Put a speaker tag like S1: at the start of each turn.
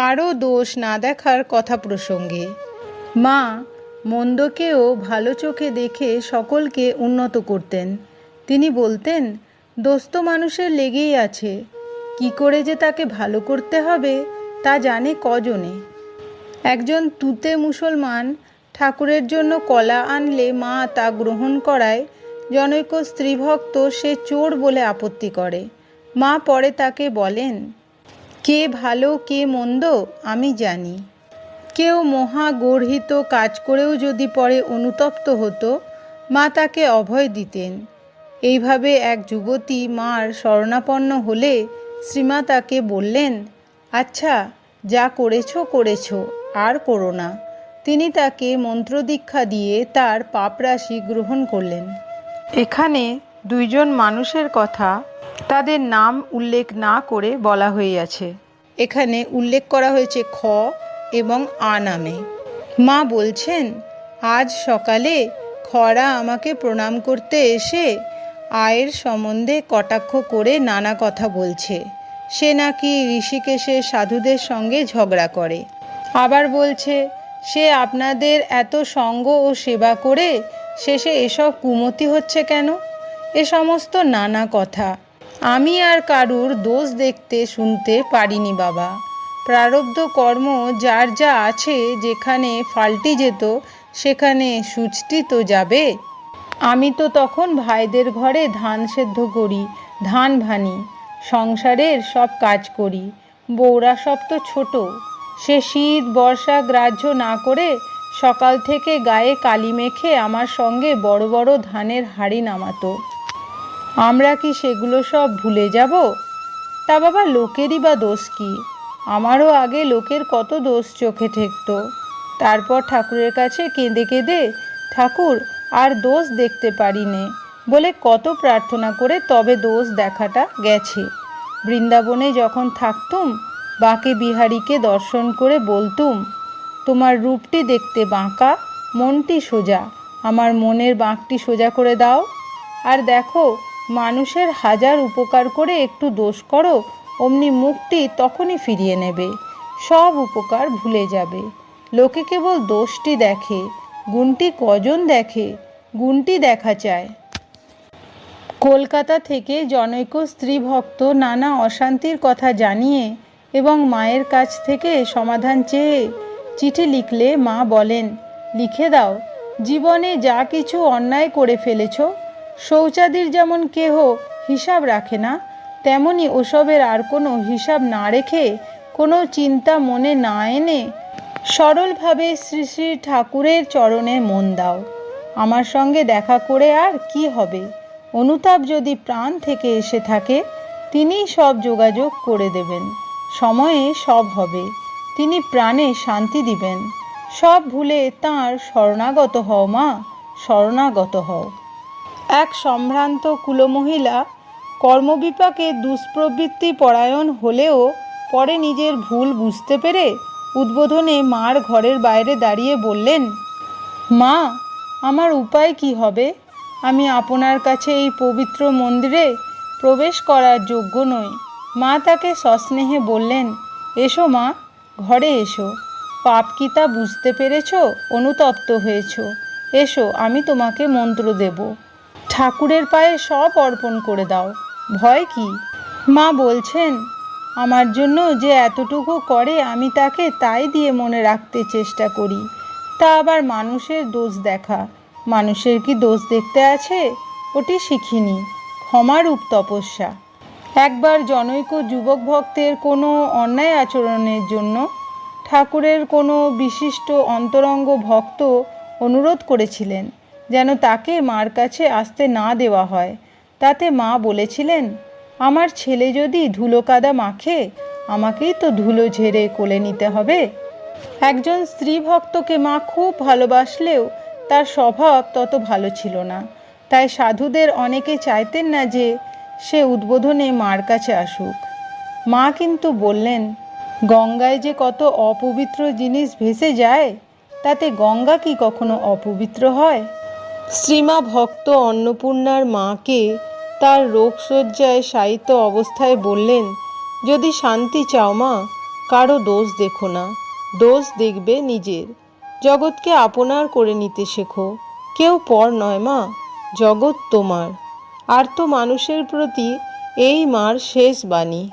S1: কারও দোষ না দেখার কথা প্রসঙ্গে। মা মন্দকেও ভালো চোখে দেখে সকলকে উন্নত করতেন। তিনি বলতেন, দোস্ত মানুষের লেগেই আছে। কি করে যে তাকে ভালো করতে হবে, তা জানে কজনে? একজন তুতে মুসলমান ঠাকুরের জন্য কলা আনলে মা তা গ্রহণ করায়, জনৈক স্ত্রীভক্ত সে চোর বলে আপত্তি করে। মা পরে তাকে বলেন কে ভালো, কে মন্দ, আমি জানি। কেউ মহা গর্হিত কাজ করেও যদি পরে অনুতপ্ত হতো, মা তাকে অভয় দিতেন। এইভাবে এক যুবতী মার শরণাপন্ন হলে শ্রীমা তাকে বললেন আচ্ছা যা করেছ করেছ, আর করো না। তিনি তাকে মন্ত্রদীক্ষা দিয়ে তার পাপরাশি গ্রহণ করলেন। এখানে দুইজন মানুষের কথা তাদের নাম উল্লেখ না করে বলা হইয়াছে। এখানে উল্লেখ করা হয়েছে খ এবং আ নামে। মা বলছেন, আজ সকালে খরা আমাকে প্রণাম করতে এসে আয়ের সম্বন্ধে কটাক্ষ করে নানা কথা বলছে। সে নাকি ঋষিকেশের সাধুদের সঙ্গে ঝগড়া করে। আবার বলছে, সে আপনাদের এত সঙ্গ ও সেবা করে শেষে এসব কুমতি হচ্ছে কেন? এ সমস্ত নানা কথা। আমি আর কারুর দোষ দেখতে শুনতে পারিনি বাবা। প্রারব্ধ কর্ম যার যা আছে যেখানে ফাল্টি যেত, সেখানে সুচটি তো যাবে। আমি তো তখন ভাইদের ঘরে ধান সেদ্ধ করি, ধান ভানি, সংসারের সব কাজ করি। বউরা সব তো ছোট, সে শীত, বর্ষা গ্রাহ্য না করে সকাল থেকে গায়ে কালি মেখে আমার সঙ্গে বড় বড় ধানের হাড়ি নামাতো। আমরা কি সেগুলো সব ভুলে যাব? তা বাবা, লোকেরই বা দোষ কি? আমারও আগে লোকের কত দোষ চোখে ঠেকতো। তারপর ঠাকুরের কাছে কেঁদে কেঁদে ঠাকুর আর দোষ দেখতে পারি নে বলে কত প্রার্থনা করে তবে দোষ দেখাটা গেছে। বৃন্দাবনে যখন থাকতুম, বাঁকে বিহারীকে দর্শন করে বলতুম, তোমার রূপটি দেখতে বাঁকা, মনটি সোজা, আমার মনের বাঁকটি সোজা করে দাও। আর দেখো মানুষের হাজার উপকার করে একটু দোষ করো, অমনি মুখটি তখনই ফিরিয়ে নেবে। সব উপকার ভুলে যাবে। লোকে কেবল দোষটি দেখে। গুণটি কজন দেখে? গুণটি দেখা চায়। কলকাতা থেকে জনৈক স্ত্রী ভক্ত নানা অশান্তির কথা জানিয়ে এবং মায়ের কাছ থেকে সমাধান চেয়ে চিঠি লিখলে মা বলেন, লিখে দাও। জীবনে যা কিছু অন্যায় করে ফেলেছ শৌচাদির যেমন কেহ হিসাব রাখে না, তেমনি ওসবের আর কোনো হিসাব না রেখে কোনো চিন্তা মনে না এনে সরলভাবে শ্রী শ্রী ঠাকুরের চরণে মন দাও। আমার সঙ্গে দেখা করে আর কি হবে? অনুতাপ যদি প্রাণ থেকে এসে থাকে, তিনিই সব যোগাযোগ করে দেবেন। সময়ে সব হবে। তিনি প্রাণে শান্তি দিবেন। সব ভুলে তাঁর শরণাগত হও মা, শরণাগত হও। এক সম্ভ্রান্ত কুলমহিলা কর্মবিপাকে দুষ্প্রবৃত্তি পরায়ণ হলেও পরে নিজের ভুল বুঝতে পেরে উদ্বোধনে মার ঘরের বাইরে দাঁড়িয়ে বললেন, মা, আমার উপায় কি হবে? আমি আপনার কাছে এই পবিত্র মন্দিরে প্রবেশ করার যোগ্য নই। মা তাকে সস্নেহে বললেন, এসো মা, ঘরে এসো। পাপ কি তা বুঝতে পেরেছ? অনুতপ্ত হয়েছ। এসো, আমি তোমাকে মন্ত্র দেব। ঠাকুরের পায়ে সব অর্পণ করে দাও। ভয় কি? মা বলছেন, আমার জন্য যে এতটুকু করে আমি তাকে তাই দিয়ে মনে রাখতে চেষ্টা করি। তা আবার মানুষের দোষ দেখা। মানুষের কি দোষ দেখতে আছে? ওটি শিখিনি। ক্ষমারূপ তপস্যা। একবার জনৈক যুবক ভক্তের কোনো অন্যায় আচরণের জন্য ঠাকুরের কোনো বিশিষ্ট অন্তরঙ্গ ভক্ত অনুরোধ করেছিলেন। যেন তাকে মার কাছে আসতে না দেওয়া হয়। তাতে মা বলেছিলেন, আমার ছেলে যদি ধুলো কাদা মাখে, আমাকেই তো ধুলো ঝেড়ে কোলে নিতে হবে। একজন স্ত্রী ভক্তকে মা খুব ভালোবাসলেও তার স্বভাব তত ভালো ছিল না। তাই সাধুদের অনেকে চাইতেন না যে সে উদ্বোধনে মার কাছে আসুক। মা কিন্তু বললেন, গঙ্গায় যে কত অপবিত্র জিনিস ভেসে যায়, তাতে গঙ্গা কি কখনো অপবিত্র হয়? শ্রীমা ভক্ত অন্নপূর্ণার মাকে তার রোগশয্যায় শায়িত অবস্থায় বললেন, যদি শান্তি চাও মা, কারও দোষ দেখো না। দোষ দেখবে নিজের। জগৎকে আপনার করে নিতে শেখো। কেউ পর নয় মা, জগৎ তোমার। আর তো মানুষের প্রতি এই মার শেষ বাণী।